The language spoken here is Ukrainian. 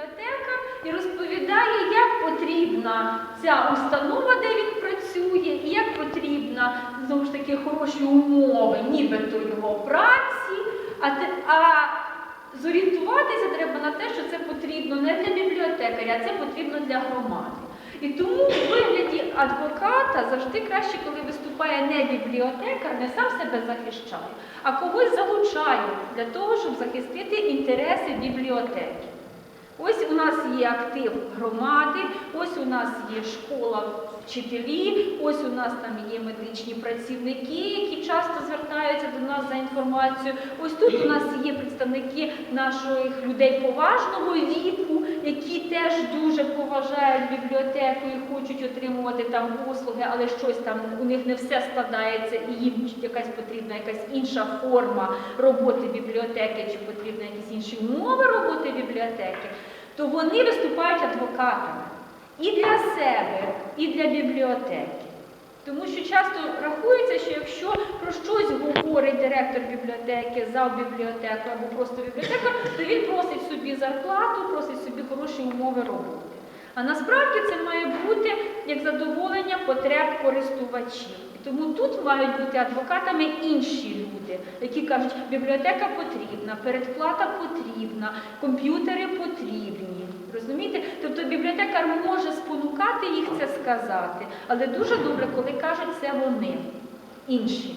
бібліотекар і розповідає, як потрібна ця установа, де він працює, і як потрібна знову ж таки хороші умови, нібито його праці. А, те- а зорієнтуватися треба на те, що це потрібно не для бібліотекаря, а це потрібно для громади. І тому в вигляді адвоката завжди краще, коли виступає не бібліотекар, не сам себе захищає, а когось залучає для того, щоб захистити інтереси бібліотеки. Ось у нас є актив громади, ось у нас є школа вчителі, ось у нас там є медичні працівники, які часто звертаються до нас за інформацією. Ось тут у нас є представники наших людей поважного віку, які теж дуже поважають бібліотеку і хочуть отримувати там послуги, але щось там у них не все складається, і їм якась потрібна якась інша форма роботи бібліотеки, чи потрібні якісь інші умови роботи бібліотеки, то вони виступають адвокатами і для себе, і для бібліотеки. Тому що часто рахується, що якщо бібліотеки, зал бібліотеки або просто бібліотекар, то він просить собі зарплату, просить собі хороші умови роботи. А насправді це має бути як задоволення потреб користувачів. І тому тут мають бути адвокатами інші люди, які кажуть, бібліотека потрібна, передплата потрібна, комп'ютери потрібні. Розумієте? Тобто бібліотекар може спонукати їх це сказати, але дуже добре, коли кажуть це вони, інші.